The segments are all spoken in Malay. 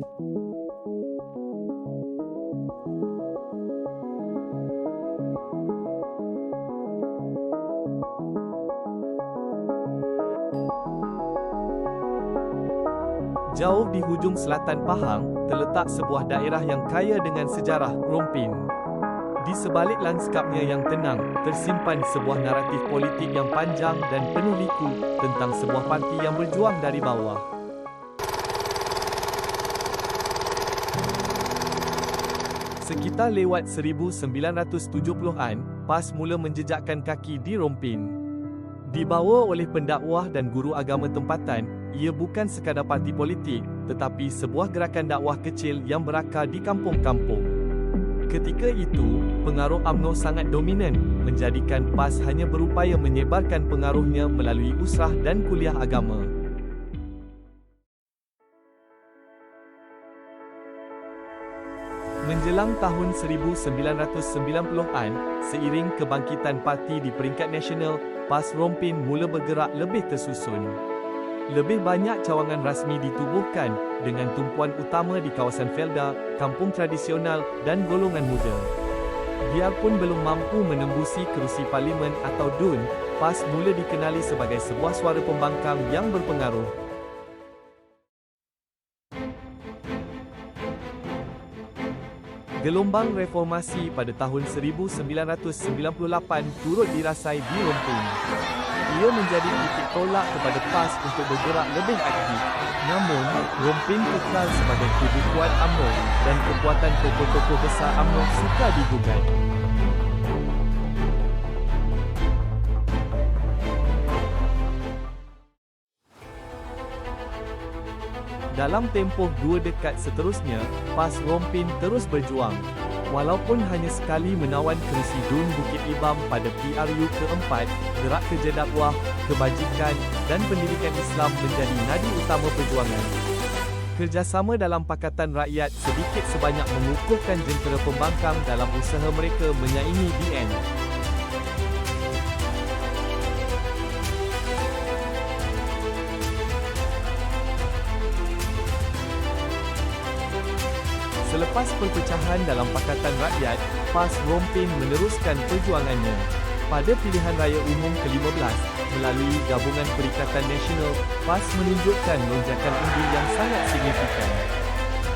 Jauh di hujung selatan Pahang, terletak sebuah daerah yang kaya dengan sejarah, Rompin. Di sebalik lanskapnya yang tenang, tersimpan sebuah naratif politik yang panjang dan penuh liku tentang sebuah parti yang berjuang dari bawah. Sekitar lewat 1970-an, PAS mula menjejakkan kaki di Rompin. Dibawa oleh pendakwah dan guru agama tempatan, ia bukan sekadar parti politik, tetapi sebuah gerakan dakwah kecil yang berakar di kampung-kampung. Ketika itu, pengaruh UMNO sangat dominan, menjadikan PAS hanya berupaya menyebarkan pengaruhnya melalui usrah dan kuliah agama. Menjelang tahun 1990-an, seiring kebangkitan parti di peringkat nasional, PAS Rompin mula bergerak lebih tersusun. Lebih banyak cawangan rasmi ditubuhkan, dengan tumpuan utama di kawasan Felda, kampung tradisional, dan golongan muda. Biarpun belum mampu menembusi kerusi parlimen atau DUN, PAS mula dikenali sebagai sebuah suara pembangkang yang berpengaruh. Gelombang reformasi pada tahun 1998 turut dirasai di Rompin. Ia menjadi titik tolak kepada PAS untuk bergerak lebih aktif. Namun, Rompin kekal sebagai kubu kuat UMNO dan kekuatan tokoh-tokoh besar UMNO suka digugat. Dalam tempoh dua dekad seterusnya, PAS Rompin terus berjuang. Walaupun hanya sekali menawan kerusi DUN Bukit Ibam pada PRU keempat, gerak kerja dakwah, kebajikan, dan pendidikan Islam menjadi nadi utama perjuangan. Kerjasama dalam Pakatan Rakyat sedikit sebanyak mengukuhkan jentera pembangkang dalam usaha mereka menyaingi DN. Selepas perpecahan dalam Pakatan Rakyat, PAS Rompin meneruskan perjuangannya. Pada pilihan raya umum ke-15, melalui Gabungan Perikatan Nasional, PAS menunjukkan lonjakan undi yang sangat signifikan.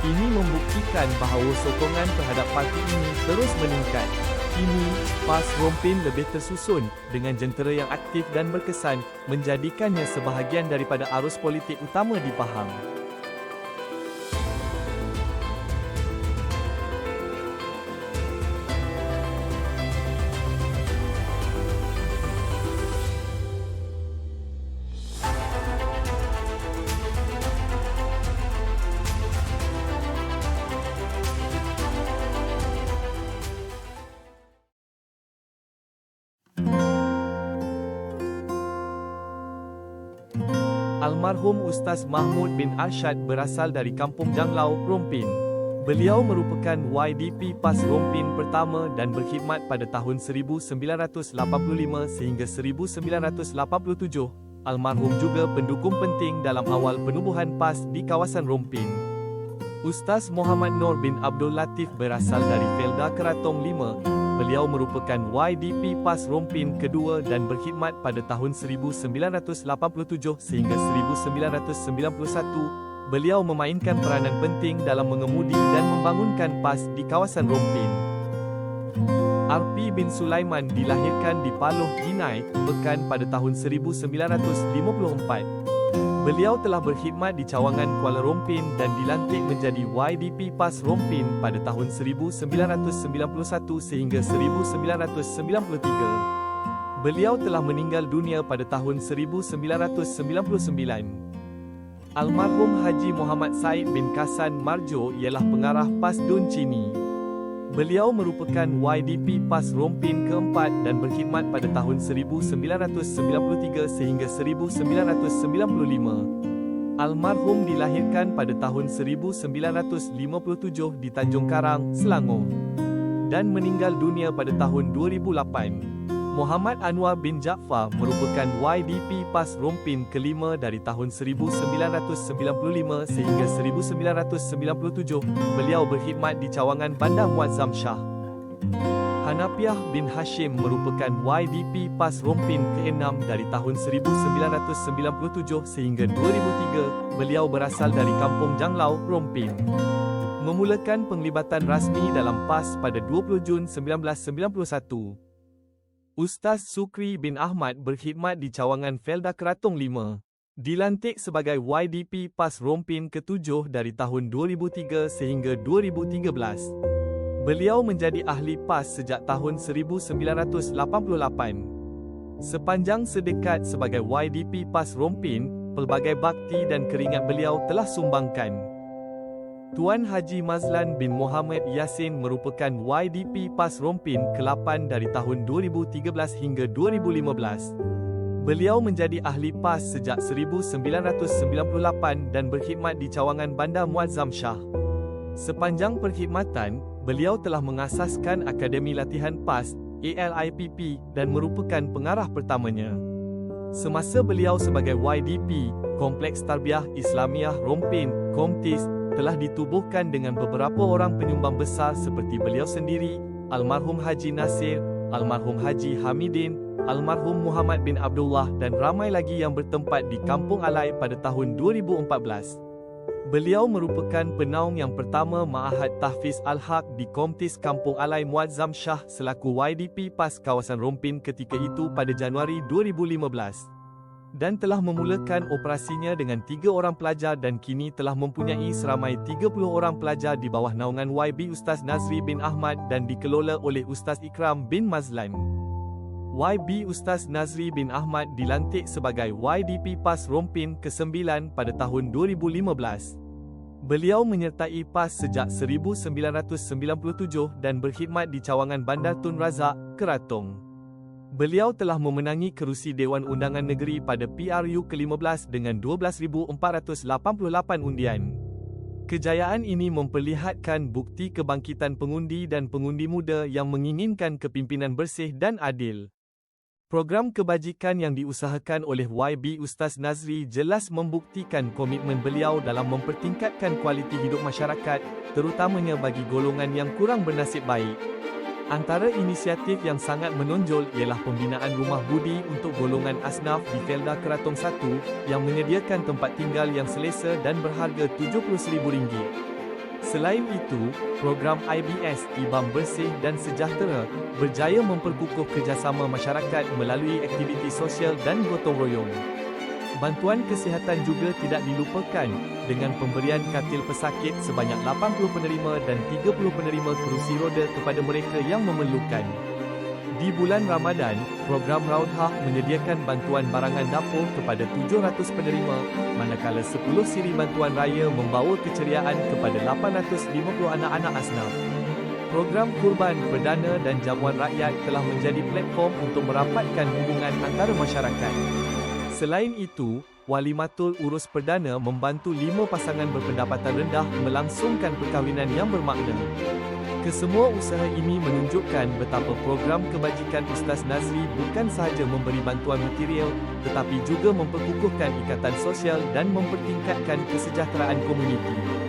Ini membuktikan bahawa sokongan terhadap parti ini terus meningkat. Kini, PAS Rompin lebih tersusun, dengan jentera yang aktif dan berkesan, menjadikannya sebahagian daripada arus politik utama di Pahang. Almarhum Ustaz Mahmud bin Arshad berasal dari kampung Janglau, Rompin. Beliau merupakan YDP PAS Rompin pertama dan berkhidmat pada tahun 1985 sehingga 1987. Almarhum juga pendukung penting dalam awal penubuhan PAS di kawasan Rompin. Ustaz Muhammad Nur bin Abdul Latif berasal dari Felda Keratong 5, Beliau merupakan YDP PAS Rompin kedua dan berkhidmat pada tahun 1987 sehingga 1991. Beliau memainkan peranan penting dalam mengemudi dan membangunkan PAS di kawasan Rompin. RP bin Sulaiman dilahirkan di Paloh, Ginai, Pekan pada tahun 1954. Beliau telah berkhidmat di cawangan Kuala Rompin dan dilantik menjadi YDP PAS Rompin pada tahun 1991 sehingga 1993. Beliau telah meninggal dunia pada tahun 1999. Almarhum Haji Muhammad Said bin Kasan Marjo ialah pengarah PAS Dun Cini. Beliau merupakan YDP PAS Rompin keempat dan berkhidmat pada tahun 1993 sehingga 1995. Almarhum dilahirkan pada tahun 1957 di Tanjung Karang, Selangor dan meninggal dunia pada tahun 2008. Muhammad Anwar bin Jaafar merupakan YDP PAS Rompin kelima dari tahun 1995 sehingga 1997. Beliau berkhidmat di cawangan Bandar Muazzam Shah. Hanapiah bin Hashim merupakan YDP PAS Rompin ke-6 dari tahun 1997 sehingga 2003. Beliau berasal dari kampung Janglau, Rompin. Memulakan penglibatan rasmi dalam PAS pada 20 Jun 1991. Ustaz Sukri bin Ahmad berkhidmat di cawangan Felda Keratung 5. Dilantik sebagai YDP PAS Rompin ke-7 dari tahun 2003 sehingga 2013. Beliau menjadi ahli PAS sejak tahun 1988. Sepanjang sedekat sebagai YDP PAS Rompin, pelbagai bakti dan keringat beliau telah sumbangkan. Tuan Haji Mazlan bin Muhammad Yasin merupakan YDP PAS Rompin ke-8 dari tahun 2013 hingga 2015. Beliau menjadi ahli PAS sejak 1998 dan berkhidmat di cawangan Bandar Muazzam Shah. Sepanjang perkhidmatan, beliau telah mengasaskan Akademi Latihan PAS, ALIPP dan merupakan pengarah pertamanya. Semasa beliau sebagai YDP, Kompleks Tarbiyah Islamiah Rompin, Komtis, telah ditubuhkan dengan beberapa orang penyumbang besar seperti beliau sendiri, Almarhum Haji Nasir, Almarhum Haji Hamidin, Almarhum Muhammad bin Abdullah dan ramai lagi yang bertempat di Kampung Alai pada tahun 2014. Beliau merupakan penaung yang pertama Ma'ahad Tahfiz Al-Haq di Komtis Kampung Alai Muazzam Shah selaku YDP PAS kawasan Rompin ketika itu pada Januari 2015 dan telah memulakan operasinya dengan tiga orang pelajar dan kini telah mempunyai seramai 30 orang pelajar di bawah naungan YB Ustaz Nazri bin Ahmad dan dikelola oleh Ustaz Ikram bin Mazlan. YB Ustaz Nazri bin Ahmad dilantik sebagai YDP PAS Rompin ke-9 pada tahun 2015. Beliau menyertai PAS sejak 1997 dan berkhidmat di cawangan Bandar Tun Razak, Keratung. Beliau telah memenangi kerusi Dewan Undangan Negeri pada PRU ke-15 dengan 12,488 undian. Kejayaan ini memperlihatkan bukti kebangkitan pengundi dan pengundi muda yang menginginkan kepimpinan bersih dan adil. Program kebajikan yang diusahakan oleh YB Ustaz Nazri jelas membuktikan komitmen beliau dalam mempertingkatkan kualiti hidup masyarakat, terutamanya bagi golongan yang kurang bernasib baik. Antara inisiatif yang sangat menonjol ialah pembinaan rumah budi untuk golongan asnaf di Felda Keratung 1 yang menyediakan tempat tinggal yang selesa dan berharga RM70,000. Selain itu, program IBS Ibam Bersih dan Sejahtera berjaya memperkukuh kerjasama masyarakat melalui aktiviti sosial dan gotong royong. Bantuan kesihatan juga tidak dilupakan dengan pemberian katil pesakit sebanyak 80 penerima dan 30 penerima kerusi roda kepada mereka yang memerlukan. Di bulan Ramadan, program Raudhah menyediakan bantuan barangan dapur kepada 700 penerima, manakala 10 siri bantuan raya membawa keceriaan kepada 850 anak-anak asnaf. Program Kurban Perdana dan Jamuan Rakyat telah menjadi platform untuk merapatkan hubungan antara masyarakat. Selain itu, Wali Matul Urus Perdana membantu lima pasangan berpendapatan rendah melangsungkan perkahwinan yang bermakna. Kesemua usaha ini menunjukkan betapa program kebajikan Ustaz Nazri bukan sahaja memberi bantuan material, tetapi juga memperkukuhkan ikatan sosial dan mempertingkatkan kesejahteraan komuniti.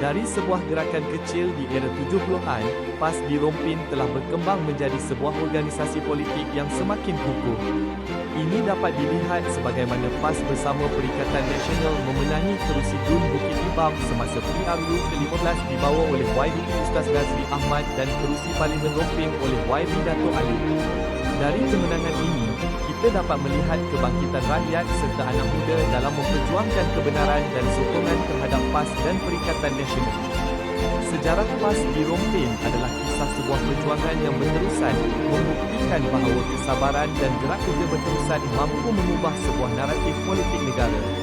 Dari sebuah gerakan kecil di era 70-an, PAS di Rompin telah berkembang menjadi sebuah organisasi politik yang semakin kukuh. Ini dapat dilihat sebagaimana PAS bersama Perikatan Nasional memenangi kerusi Dun Bukit Ibam semasa PRU ke-15 dibawa oleh YB Ustaz Nazri Ahmad dan kerusi Parlimen Romping oleh YB Dato' Ali. Dari kemenangan ini, kita dapat melihat kebangkitan rakyat serta anak muda dalam memperjuangkan kebenaran dan sokongan terhadap PAS dan Perikatan Nasional. Sejarah PAS di Rompin adalah kisah sebuah perjuangan yang berterusan, membuktikan bahawa kesabaran dan gerak kerja berterusan mampu mengubah sebuah naratif politik negara.